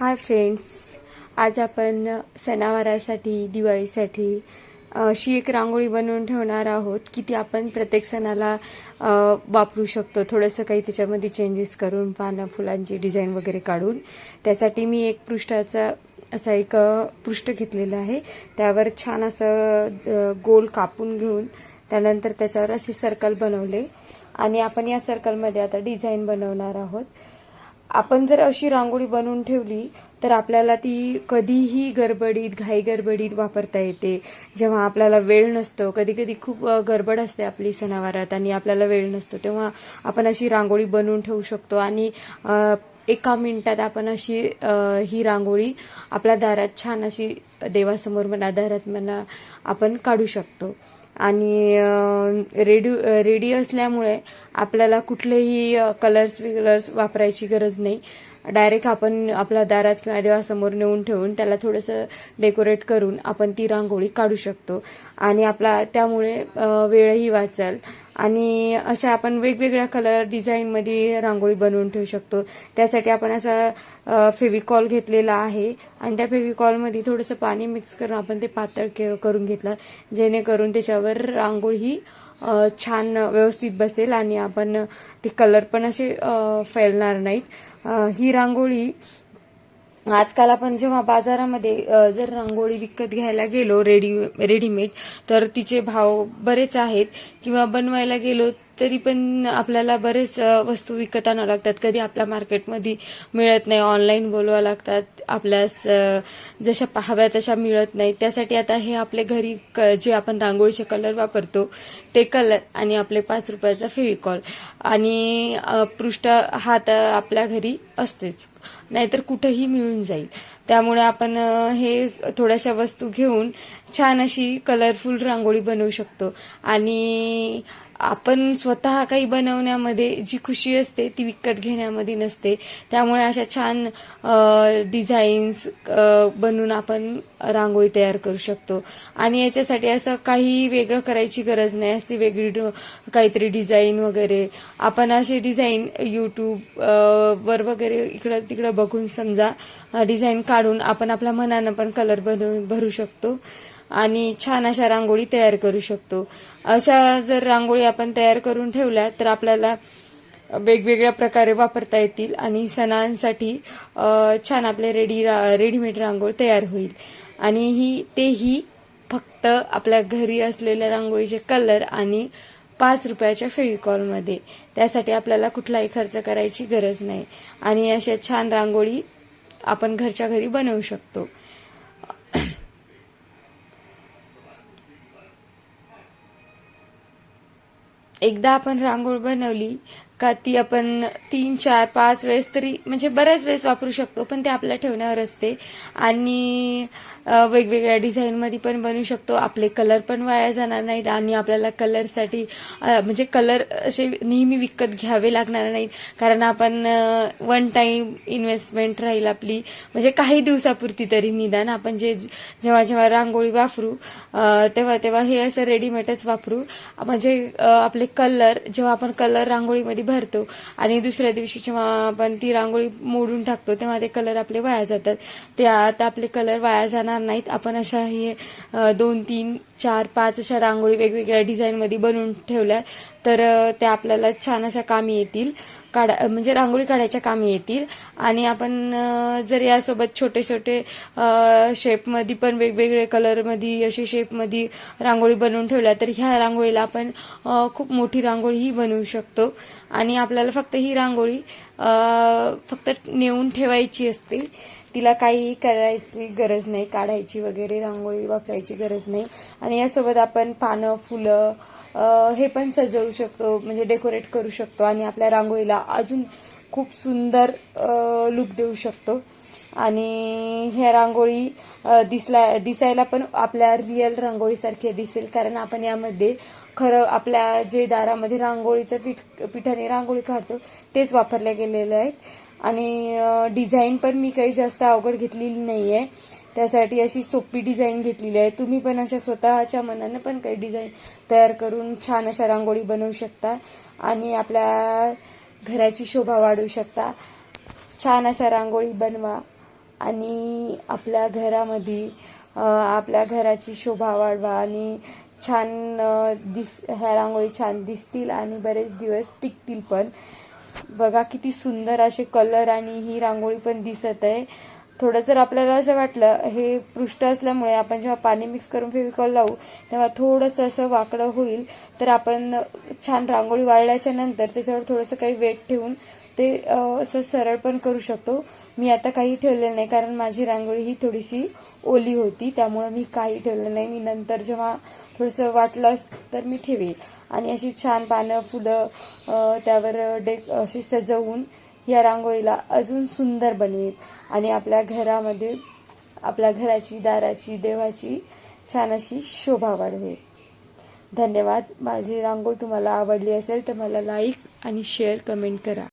Hi friends आज आपण सणावारासाठी दिवाळीसाठी अशी एक रांगोळी बनवून ठेवणार आहोत की ती आपण प्रत्येक सणाला वापरू शकतो. थोडंसं काही त्याच्यामध्ये चेंजेस करून पानं फुलांची डिझाईन वगैरे काढून. त्यासाठी मी एक पृष्ठाचा असा एक पृष्ठ घेतलेलं आहे. त्यावर छान असं गोल कापून घेऊन त्यानंतर त्याच्यावर असे सर्कल बनवले. आणि आपण या सर्कलमध्ये आता डिझाईन बनवणार आहोत. आपण जर अशी रांगोळी बनवून ठेवली तर आपल्याला ती कधीही गडबडीत घाई गडबडीत वापरता येते. जेव्हा आपल्याला वेळ नसतो कधी कधी खूप गडबड असते आपली सणावारात आणि आपल्याला वेळ नसतो तेव्हा आपण अशी रांगोळी बनवून ठेवू शकतो. आणि एका मिनिटात आपण अशी ही रांगोळी आपल्या दारात छान अशी देवासमोर म्हणा दारात म्हणा आपण काढू शकतो. आणि रेडिओ रेडी असल्यामुळे आपल्याला कुठलेही कलर्स विकलर्स वापरायची गरज नाही. डायरेक्ट आपण आपल्या दारात किंवा देवासमोर नेऊन ठेवून त्याला थोडंसं डेकोरेट करून आपण ती रांगोळी काढू शकतो. आणि आपला त्यामुळे वेळही वाचेल. आणि अशा आपण वेगवेगळ्या कलर डिझाईनमध्ये रांगोळी बनवून ठेवू शकतो. त्यासाठी आपण असा फेविकॉल घेतलेला आहे. आणि त्या फेविकॉलमध्ये थोडंसं पाणी मिक्स करून आपण ते पातळ के- करून घेतलं. जेणेकरून त्याच्यावर रांगोळी ही छान व्यवस्थित बसेल आणि आपण ते कलर पण असे फैलणार नाहीत. ही रांगोळी आजकाल आपण जेव्हा बाजारामध्ये जर रांगोळी विकत घ्यायला गेलो रेडी रेडीमेड तर तिचे भाव बरेच आहेत. किंवा बनवायला गेलो तरी पण आपल्याला बरेच वस्तू विकत आणावं लागतात. कधी आपल्या मार्केटमध्ये मिळत नाही ऑनलाईन बोलवा लागतात. आपल्यास जशा पाहाव्या तशा मिळत नाही. त्यासाठी आता हे आपले घरी क- जे आपण रांगोळीचे कलर वापरतो ते कलर आणि आपले पाच रुपयाचा फेविकॉल. आणि पृष्ठ हा तर आपल्या घरी असतेच. नाहीतर कुठंही मिळून जाईल. त्यामुळे आपण हे थोड्याशा वस्तू घेऊन छान अशी कलरफुल रांगोळी बनवू शकतो. आणि आपण स्वतः काही बनवण्यामध्ये जी खुशी असते ती विकत घेण्यामध्ये नसते. त्यामुळे अशा छान डिझाईन्स बनवून आपण रांगोळी तयार करू शकतो. आणि याच्यासाठी असं काही वेगळं करायची गरज नाही. असते वेगळी काहीतरी डिझाईन वगैरे. आपण असे डिझाईन यूट्यूब वर वगैरे इकडं तिकडं बघून समजा डिझाईन काढून आपण आपल्या मनानं पण कलर बनवून भरू शकतो. आणि छान अशा रांगोळी तयार करू शकतो. अशा जर रांगोळी आपण तयार करून ठेवल्या तर आपल्याला वेगवेगळ्या प्रकारे वापरता येतील आणि सणांसाठी छान आपले रेडी रा रेडीमेड रांगोळ तयार होईल. आणि ही तेही फक्त आपल्या घरी असलेल्या रांगोळीचे कलर आणि पाच रुपयाच्या फेविकॉलमध्ये. त्यासाठी आपल्याला कुठलाही खर्च करायची गरज नाही. आणि अशा छान रांगोळी आपण घरच्या घरी बनवू शकतो. एकदा आपण रांगोळ बनवली का ती आपण तीन चार पाच वेळेस तरी म्हणजे बऱ्याच वेळेस वापरू शकतो पण ते आपल्या ठेवण्यावर असते. आणि वेगवेगळ्या डिझाईनमध्ये पण बनवू शकतो. आपले कलर पण वाया जाणार नाहीत आणि आपल्याला कलरसाठी म्हणजे कलर असे नेहमी विकत घ्यावे लागणार नाहीत. कारण आपण वन टाईम इन्व्हेस्टमेंट राहील आपली. म्हणजे काही दिवसापुरती तरी निदान आपण जे जेव्हा जेव्हा रांगोळी वापरू तेव्हा तेव्हा हे असं रेडीमेडच वापरू. म्हणजे आपले कलर जेव्हा आपण कलर रांगोळीमध्ये भरतो आणि दुसऱ्या दिवशी जेव्हा आपण ती रांगोळी मोडून टाकतो तेव्हा ते कलर आपले वाया जातात. ते आता आपले कलर वाया जाणार नाहीत. आपण अशा हे दोन तीन चार पाच अशा रांगोळी वेगवेगळ्या डिझाईनमध्ये बनवून ठेवल्या तर त्या आपल्याला छान अशा कामी येतील. काढा म्हणजे रांगोळी काढायच्या कामी येतील. आणि आपण जर यासोबत छोटे छोटे शेपमध्ये पण वेगवेगळे कलरमध्ये असे शेपमध्ये रांगोळी बनवून ठेवल्या तर ह्या रांगोळीला आपण खूप मोठी रांगोळीही बनवू शकतो. आणि आपल्याला फक्त ही रांगोळी फक्त नेऊन ठेवायची असते. तिला काहीही करायची गरज नाही काढायची वगैरे रांगोळी वापरायची गरज नाही. आणि यासोबत आपण पानं फुलं हे पण सजवू शकतो म्हणजे डेकोरेट करू शकतो आणि आपल्या रांगोळीला अजून खूप सुंदर लुक देऊ शकतो. आणि ह्या रांगोळी दिसला दिसायला पण आपल्या रिअल रांगोळीसारखी दिसेल कारण आपण यामध्ये खरं आपल्या जे दारामध्ये रांगोळीचं पीठ पिठाने रांगोळी काढतो तेच वापरल्या गेलेलं आहेत. आणि डिझाईन पण मी काही जास्त अवघड घेतलेली नाही आहे त्यासाठी अशी सोपी डिझाईन घेतलेली आहे. तुम्ही पण अशा स्वतःच्या मनानं पण काही डिझाईन तयार करून छान अशा रांगोळी बनवू शकता आणि आपल्या घराची शोभा वाढवू शकता. छान अशा रांगोळी बनवा आणि आपल्या घरामध्ये आपल्या घराची शोभा वाढवा आणि छान दिस ह्या रांगोळी छान दिसतील आणि बरेच दिवस टिकतील पण. बघा किती सुंदर असे कलर आणि ही रांगोळी पण दिसत आहे. थोडं जर आपल्याला असं वाटलं हे पृष्ठ असल्यामुळे आपण जेव्हा पाणी मिक्स करून फेविकॉल लावू तेव्हा थोडंसं असं वाकडं होईल. तर आपण छान रांगोळी वाळल्याच्या नंतर त्याच्यावर थोडंसं काही वेट ठेवून ते असं सरळ पण करू शकतो. मी आता काही ठेवलेलं नाही कारण माझी रांगोळी ही थोडीशी ओली होती त्यामुळं मी काही ठेवलं नाही. मी नंतर जेव्हा थोडंसं वाटलं तर मी ठेवेल. आणि अशी छान पानं फुलं त्यावर डेक अशी सजवून या रांगोळीला अजून सुंदर बनवेल आणि आपल्या घरामध्ये आपल्या घराची दाराची देवाची छान अशी शोभा वाढवेल. धन्यवाद. माझी रांगोळी तुम्हाला आवडली असेल तर मला लाईक आणि शेअर कमेंट करा.